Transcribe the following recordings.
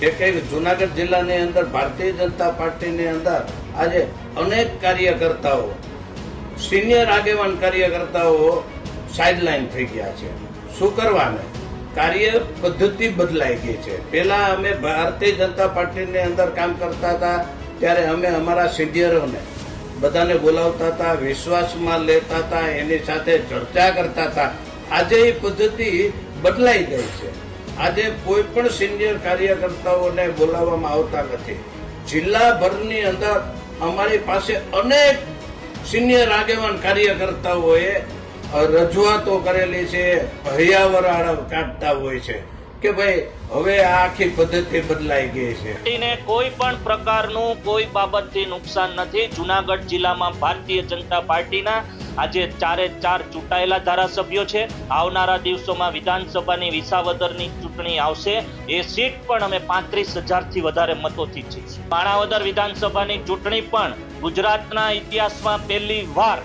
જે કંઈ જુનાગઢ જિલ્લાની અંદર, ભારતીય જનતા પાર્ટીની અંદર આજે અનેક કાર્યકર્તાઓ, સિનિયર આગેવાન કાર્યકર્તાઓ સાઇડલાઇન થઈ ગયા છે. શું કરવાને? કાર્ય પદ્ધતિ બદલાઈ ગઈ છે. પહેલા અમે ભારતીય જનતા પાર્ટીની અંદર કામ કરતા હતા, ત્યારે અમે અમારા સિનિયરોને બધાને બોલાવતા હતા, વિશ્વાસમાં લેતા હતા, એની સાથે ચર્ચા કરતા હતા. આજે એ પદ્ધતિ બદલાઈ ગઈ છે. આજે કોઈ પણ સિનિયર કાર્યકર્તાઓને બોલાવવામાં આવતા નથી. જિલ્લાભરની અંદર અમારી પાસે અનેક સિનિયર આગેવાન કાર્યકર્તાઓએ રજૂઆતો કરેલી છે, હૈયાવરાળ કાઢતા હોય છે કે ભાઈ, હવે આ આખી પદ્ધતિ બદલાઈ ગઈ છે. પાર્ટીને કોઈ પણ પ્રકારનું કોઈ બાબતથી નુકસાન નથી. જુનાગઢ જિલ્લામાં ભારતીય જનતા પાર્ટીના આજે ચારે ચાર ચૂંટાયેલા ધારાસભ્યો છે. આવનારા દિવસોમાં વિધાનસભાની વિસાવદરની ચૂંટણી આવશે. એ સીટ પણ અમે પાંત્રીસ હજારથી વધારે મતોથી જીતશું. માણાવદર વિધાનસભાની ચૂંટણી પણ ગુજરાતના ઇતિહાસમાં પહેલી વાર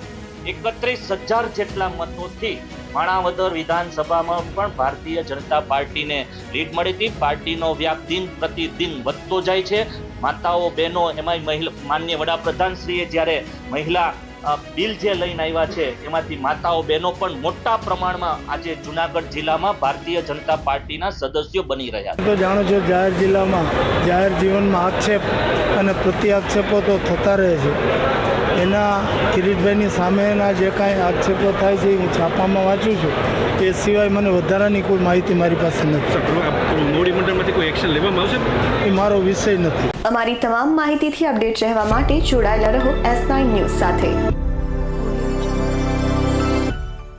એકત્રીસ હજાર જેટલા મતોથી માણાવદર વિધાનસભામાં પણ ભારતીય જનતા પાર્ટીને લીડ મળી હતી. પાર્ટીનો વ્યાપ દિન પ્રતિદિન વધતો જાય છે. માતાઓ, બહેનો એમાં મહિલા, માન્ય વડાપ્રધાન શ્રીએ જ્યારે મહિલા બિલ જે લઈને આવ્યા છે એમાંથી માતાઓ બહેનો પણ મોટા પ્રમાણમાં આજે જુનાગઢ જિલ્લામાં ભારતીય જનતા પાર્ટીના સદસ્યો બની રહ્યા છે. તો જાણો છો જાહેર જિલ્લામાં જાહેર જીવનમાં આક્ષેપ અને પ્રતિ આક્ષેપો તો થતા રહે છે. એના કિરીટભાઈની સામેના જે કાંઈ આક્ષેપો થાય છે એ હું છાપામાં વાંચું છું. એ સિવાય મને વધારાની કોઈ માહિતી મારી પાસે નથી. મોડી મંડળમાંથી કોઈ એક્શન લેવામાં આવશે? એ મારો વિષય નથી. અમારી તમામ માહિતીથી અપડેટ રહેવા માટે જોડાયેલા રહો એસ નાઇન ન્યૂઝ સાથે.